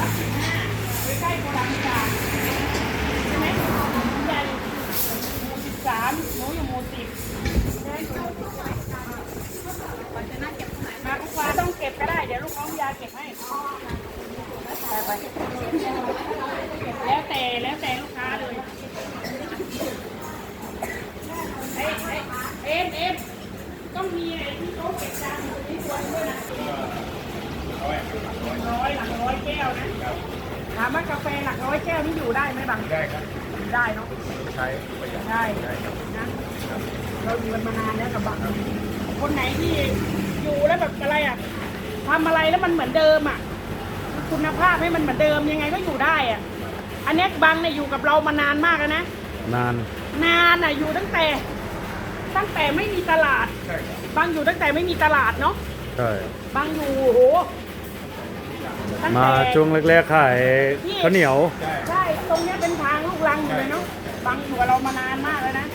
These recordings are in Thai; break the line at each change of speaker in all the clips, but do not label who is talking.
รับสิบห้าใกล้ๆโกดังจานใช่ไหมใหญ่หมู่สิบสามหนูอยู่หมู่สิบใช่ไหมมาทุกวันต้องเก็บก็ได้ เดี๋ยวลูกน้องยาเก็บให้ไปไปแล้วแต่แล้วแต่ลูกค้าเลย เอ็มเอ็มต้องมีไอ้ที่โต๊ะเก็บจานอยู่ที่ตัวด้วยนะ ร้อยหลักร้อยแก้วนะถามว่ากาแฟหลักร้อยแก้วนี่อยู่ได้ไหมบาง
ได้ครับ
อยู่ได้เนาะ
ใช้ประหยัด
ได้นะเราอยู่กันมานานแล้วกับบางคนไหนที่อยู่แล้วแบบอะไรอะทำอะไรแล้วมันเหมือนเดิมอะ คุณภาพให้มันเหมือนเดิมยังไงก็อยู่ได้อะ อันเนี้ยบางเนี่ยอยู่กับเรามานานมากแล้วนะ
นาน
นานอะอยู่ตั้งแต่ ตั้งแต่ไม่มีตลาด
ใช่ครับ
บางอยู่ตั้งแต่ไม่มีตลาดเนาะ
ใช่
บางอยู่โอ้โห ตั้ง
มา
แต่
ช่วงแรกๆขายข้าวเหนียว
ใช่
ใช่ ตรงเนี้ยเป็นทางลูกรังอยู่เลยเนาะบังอยู่กับเรามานานมากแล้วนะ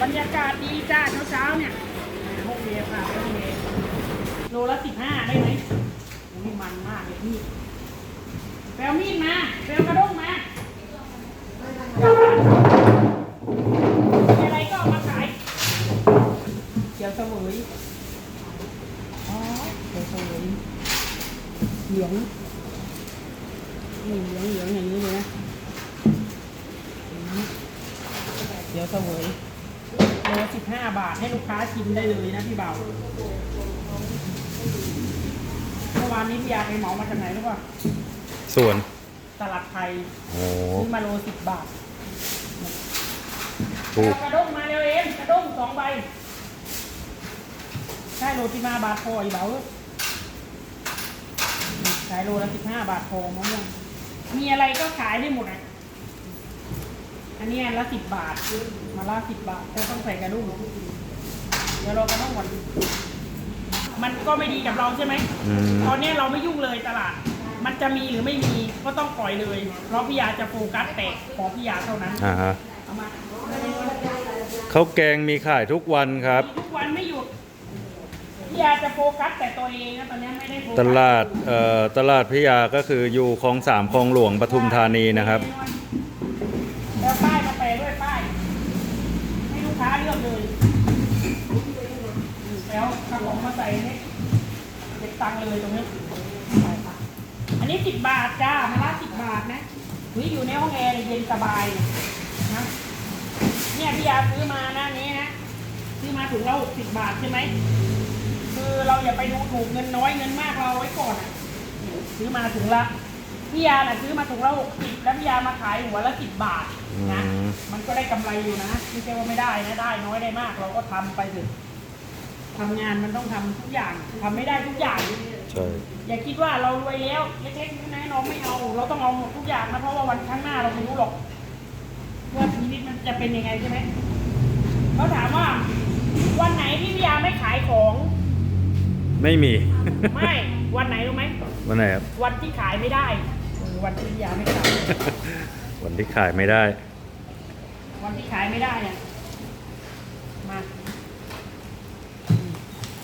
บรรยากาศดีจ้าเช้าๆเนี่ยห้องเรียนค่ะห้องเรียนโลละสิบห้าได้ไหมโอ้ยมันมากเลยมีดแปลมีดมาแปลกระด้งมา เหลืองนี่เหลืองเหลืองอย่างนี้เลยนะอืมเดี๋ยวเสวยโลสิบห้าบาทให้ลูกค้าชิมได้เลยนะพี่เบาเมื่อวานนี้พี่ยาไปเหมามาจากไหนรู้ป่ะ
ส่วน
ตลาดไทย
โอ้
ซื้อมาโลสิบบาท
ถูก
เอากระด้งมาเร็วเองกระด้งสองใบใช่โลสิบห้าบาทพออีเบา ขายโลละสิบห้าบาทพอมะม่วงมีอะไรก็ขายได้หมดอะ อันนี้อันละสิบบาทมาละสิบบาทแต่ต้องใส่กระดุมเดี๋ยวเรากระดุมก่อนมันก็ไม่ดีกับเราใช่ไหม
อืม
ตอนนี้เราไม่ยุ่งเลยตลาด มันจะมีหรือไม่มีก็ต้องปล่อยเลย เพราะพี่ยาจะโฟกัสแต่ของพี่ยาเท่านั้น
อ่าฮะ
เอามา
ข้าวแกงมีขายทุกวันครับ
ทุกวันไม่หยุด พี่ยาจะโฟกัสแต่ตัวเองนะตอนนี้ไม่ได้โฟกัส
ตลาดเอ่อตลาดพิยาก็คืออยู่คลองสามคลองหลวงปทุมธานีนะครับ
แล้วป้ายมาแปะด้วยป้ายให้ลูกค้าเลือกเลยแล้วกระป๋องมาใส่นี่เก็บตังค์เลยตรงนี้ไปค่ะอันนี้สิบบาทจ้ามาละสิบบาทนะหุยอยู่ในห้องแอร์เย็นสบายนะเนี่ยพี่ยาซื้อมาหน้านี้นะซื้อมาถุงละหกสิบบาทใช่ไหมคือ เราอย่าไปดูถูกเงินน้อยเงินมากเราเอาไว้ก่อนอะซื้อมาถุงละพี่ยาน่ะซื้อมาถุงละหกสิบแล้วพี่ยามาขายหัวละสิบบาทนะ
อืม
มันก็ได้กำไรอยู่นะไม่ใช่ว่าไม่ได้นะได้น้อยได้มาก เราก็ทำไปเถอะทำงานมันต้องทำทุกอย่างทำไม่ได้ทุกอย่าง
ใช่
อย่าคิดว่าเรารวยแล้วเล็กๆน้อยๆเราไม่เอา เราต้องเอาหมดทุกอย่างนะเพราะว่าวันข้างหน้าเราไม่รู้หรอกว่าชีวิตมันจะเป็นยังไงใช่ไหมเขาถามว่า วันไหนที่พี่ยาไม่ขายของ
ไม่มี
ไม่วันไหนรู้ไหม
วันไหนครับ
วันที่ขายไม่ได้เออวันที่พี่ยาไม่ขาย
วันที่ขายไม่ได้
วันที่ขายไม่ได้เนี่ย มาอืม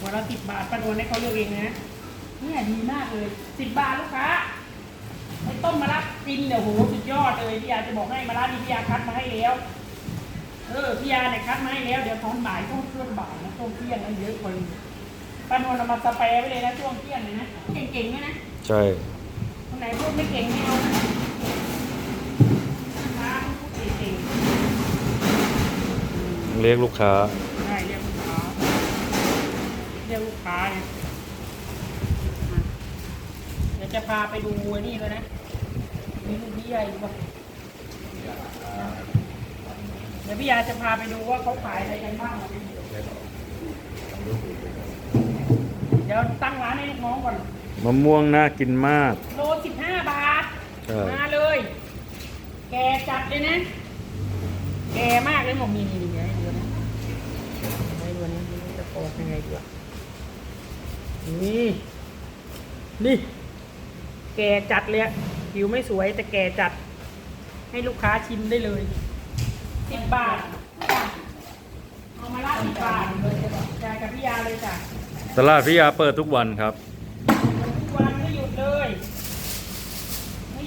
วันละสิบบาทป้านวลให้เขาเลือกเองนะ เนี่ยดีมากเลยสิบบาทลูกค้าไอ้ต้มมะระกินเนี่ยโหสุดยอดเลยพี่ยาจะบอกให้มะระนี่พี่ยาคัดมาให้แล้ว เออพี่ยาเนี่ยคัดมาให้แล้ว เดี๋ยวตอนบ่ายต้มเครื่องบ่ายนะต้มเที่ยงนั้นเยอะกว่านี้ ป้านวลเอามาสเปรย์ไว้เลยนะช่วงเที่ยงเลยนะเก่งๆด้วยนะ
ใช่
คนไหนพูดไม่เก่งไม่เอานะค้าพูดเก่งๆ
เรียกลูกค้า
ใช่เรียกลูกค้าเรียกลูกค้าเนี่ยอะเดี๋ยวจะพาไปดูไอ้นี่เลยนะมีลูกพี่ใหญ่อยู่ปะเดี๋ยวพี่ยาจะพาไปดูว่าเขาขายอะไรกันบ้างเดี๋ยวตั้งร้านให้ลูกน้องก่อน
มะม่วงน่ากินมาก
โลสิบห้าบาท
ใช่
มาเลย แกจัดเลยนะ แกมากเลยผมมีนี่นี่ไงดูนะให้ดูนะจะโปรยังไงดีวะนี่ นี่ แกจัดเลยอะผิวไม่สวยแต่แกจัด ให้ลูกค้าชิมได้เลยสิบบาท เอามาละสิบบาทจ่ายกับพี่ยาเลยจ้ะ
ตลาดพิยาเปิดทุกวันครับ
ทุกวันไม่หยุดเลย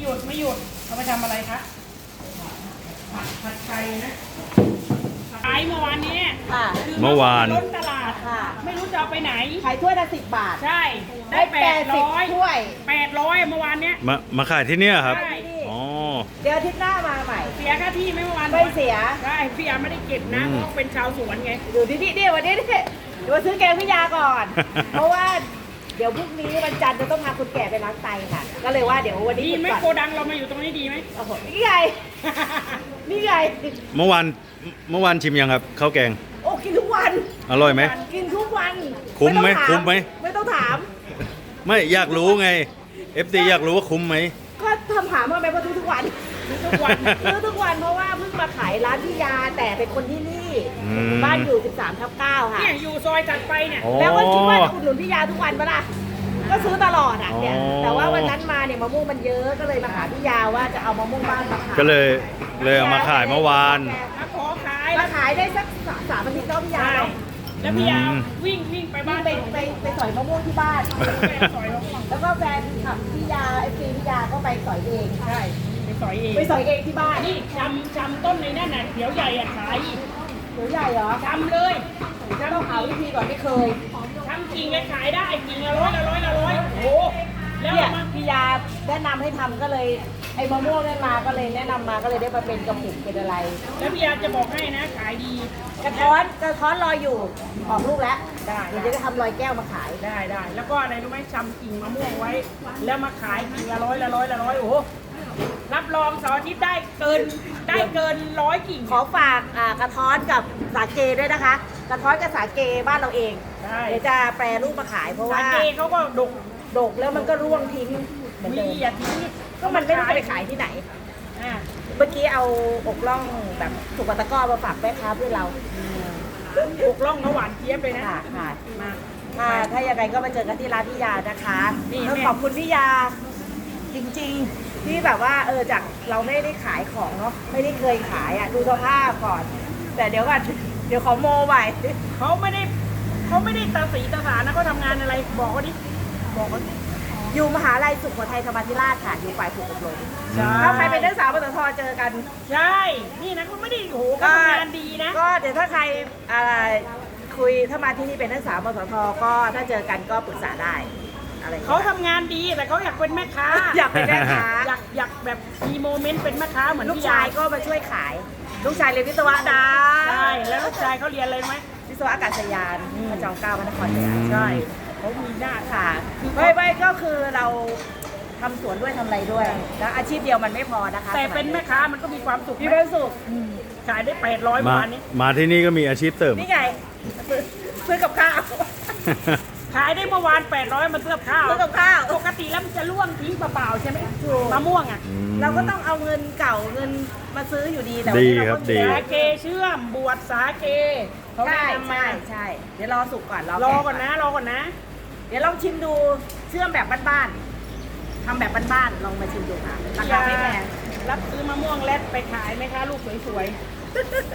หยุดไม่หยุดเอาไปทำอะไรคะผัดผัดไทยนะขายเมื่อวานนี้
ค่ะ
คือ
เมื่อวาน
ล้นตลาด
ค่ะ
ไม่รู้จะเอาไปไหน
ขายถ้วยละสิบบาท
ใช่ ได้แปด
สิบ
ร้อย
ถ้วย
แปดร้อยเมื่อวานเนี้ย
มามาขายที่เนี่ยครับ
ใช่
อ๋อ
เดี๋ยวอาทิตย์หน้ามาใหม่
เสียค่าที่ไหมเมื่อวาน
ไม่เสีย
ใช่พี่อาไม่ได้เก็บนะ
อื
เพ
ม
ราะเป็นชาวสวนไง
อยู่ที่นี่เดี๋ยววันนี้เนี่ยเดี๋ยวมาซื้อแกงพิยาก่อน เพราะว่าเดี๋ยวพรุ่งนี้วันจันทร์จะต้องพาคุณแก่ไปล้างไตค่ะ ก็เลยว่าเดี๋ยววันนี้
ดี
หยุด
ไหม
ก่อน
โกดังเรามาอยู่ตรงนี้ดีไหม
โอ้โหนี่ไงนี่ไง
เมื่อวานเมื่อวานชิมยังครับข้าวแกง
โอ้กินทุกวัน
อร่อยไหม
กินทุกวัน
คุ้มไหม
ต้องถา
คุ้มไหม
ไม่ต้องถาม
ไม่อยากรู้ไง FD อยากรู้ว่าคุ้มไหม
ทุกวัน
ซื้อทุกวันเพราะว่าเพิ่งมาขายร้านพิยาแต่เป็นคนที่นี่
อืม
บ้านอยู่ 13ทับ9ค่ะ
เนี่ยอยู่ซอยถัดไปเนี่ย
อ๋อ
แล้วก็คิดว่าจะอุดหนุนพิยาทุกวันปะล่ะ ก็ซื้อตลอดอะเนี่ย
อ๋อ
แต่ว่าวันนั้นมาเนี่ยมะม่วงมันเยอะก็เลยมาหาพิยาว่าจะเอามะม่วงบ้านมาขาย
ก็เลยเลยเอามาขายเมื่อวาน
มาขอขาย
มาขายได้สักสามสามอาทิตย์ก็พิยา
ใช่
เนาะ
แล้วพี่ยาว
อืม
วิ่งวิ่งไปบ้าน
ไปไปไปสอยมะม่วงที่บ้าน
ไปสอยลงมา
แล้วก็แฟนขับพิยาไอซีพิยาก็ไปสอยเอง
ใช่ไป สอยเอง
ไปสอยเองที่บ้าน
นี่จำจำต้นในนั่นน่ะเขียวใหญ่อะขายอีก
เดี๋ยวใหญ่เหรอ
จำเลย
จะต้องหาวิธีก่อนไม่เคย
ทำกิ่งเลยขายได้กิ่งละร้อยละร้อยละร้อยโอ้โหแล้ว
เนี่ย
เอามา
พิยาแนะนำให้ทำก็เลย ไอ้มะม่วงนั่นมาก็เลยแนะนำมาก็เลยได้มาเป็นกระปุกเป็นอะไร
แล้วพี่ยาจะบอกให้นะขายดี
กระท้อนกระท้อนรอยอยู่ออกลูกแล้ว
ได้
เดี๋ยวจะทำรอยแก้วมาขาย
ได้ได้แล้วก็อะไรรู้ไหมจำกิ่งมะม่วงไว้ แล้วมาขายกิ่งละร้อยละร้อยละร้อยโอ้โห รับรองเสาร์อาทิตย์ได้เกินได้เกินร้อยกิ่ง
ขอฝากอ่ากระท้อนกับสาเกด้วยนะคะ กระท้อนกับสาเกบ้านเราเอง
ใช่
เดี๋ยวจะแปรรูปมาขายเพราะ
สา
ว่า
เกเขาก็ดก
ดกแล้วมันก็ร่วงทิ้งเหมือน
มี
เดิม
อย่าทิ้ง
ก็มันไม่รู้จะไปขายที่ไหน
อ่า
เมื่อกี้เอาอกล่องแบบถูกกตะกร้อมาฝากแม่ค้าเพื่อนเรา
ปกล่องเขาหวานเจี๊ยบเลยนะ
ค่ะค่ะ
มา
ค่ะถ้ายังไงก็มาเจอกันที่ร้านพี่ยานะคะ
นี่
แล้ว
แม่
ขอบคุณพี่ยาจริงๆ ที่แบบว่าเออจากเราไม่ได้ขายของเนาะไม่ได้เคยขายอะดูสภาพก่อน แต่เดี๋ยวก่อนเดี๋ยวขอโมไป
เขาไม่ได้เขาไม่ได้ตาสีตาสานะเขาทำงานอะไรบอกเขาดิบอกเขาดิ
อยู่มหาลัยสุโขทัยธรรมาธิราชค่ะอยู่ฝ่ายฝึกอบรม
ใช่
ถ้าใครเป็นนักศึกษาปตทเจอกัน
ใช่ นี่นะเขาไม่ได้โอ้โหเขาทำงานดีนะ
ก็เดี๋ยวถ้าใครอะไรคุยถ้ามาที่นี่เป็นนักศึกษาปตทก็ถ้าเจอกันก็ปรึกษาได้ อะไรอย่ง
เขา
งี้ย
ทำงานดีแต่เขาอยากเป็นแม่ค้า
อยากเป็นแม่ค้า
อยากอยากแบบมีโมเมนต์เป็นแม่ค้าเหมือน
ลูก
พี่
ชายก็มาช่วยขาย ลูกชายเรียนวิศวะดา
ใช่แล้วลูกชายเขาเรียนอะไรรู้ไหม
วิศวะอากาศยานพระจอมเกล้าพระนครเหนือ
ใช่เขามีหน้า
ค่ะ ไม่ไม่ก็คือเราทำสวนด้วยทำอะไรด้วย แล้วอาชีพเดียวมันไม่พอนะคะ
แต่เป็นแม่ค้ามันก็มีความสุข
มี
ไหม
ความสุข
ขายได้แปดร้อย
มา
วันนี้
มาที่นี่ก็มีอาชีพเสริม
นี่ไงซื้อซื้อกับข้าว
ขายได้เมื่อวานแปดร้อยมันเสื้อข้าว
ซื้อกับข้าว
ปกติแล้วมันจะล่วงทิ้งเปล่าๆใช่ไหม
ถูก
มะม่วงอะ
เราก็ต้องเอาเงินเก่าเงินมาซื้ออยู่ดีแต่วัน
ดี
นี้เรา
ครั
ก็
บดี
สาเกเชื่อมบวชสาเกเขา
ใช่
แนะนำมา
ใช่ใช่เดี๋ยวรอสุกก่อนรอ
รอ
แกะ
ก่อนนะรอก่อนนะ
เดี๋ยวลองชิมดูเชื่อมแบบบ้านๆทำแบบบ้านๆลองมาชิมดูค่ะราคาไม่แพง
รับซื้อมะม่วงแลดไปขายไหมคะ ลูกสวยๆ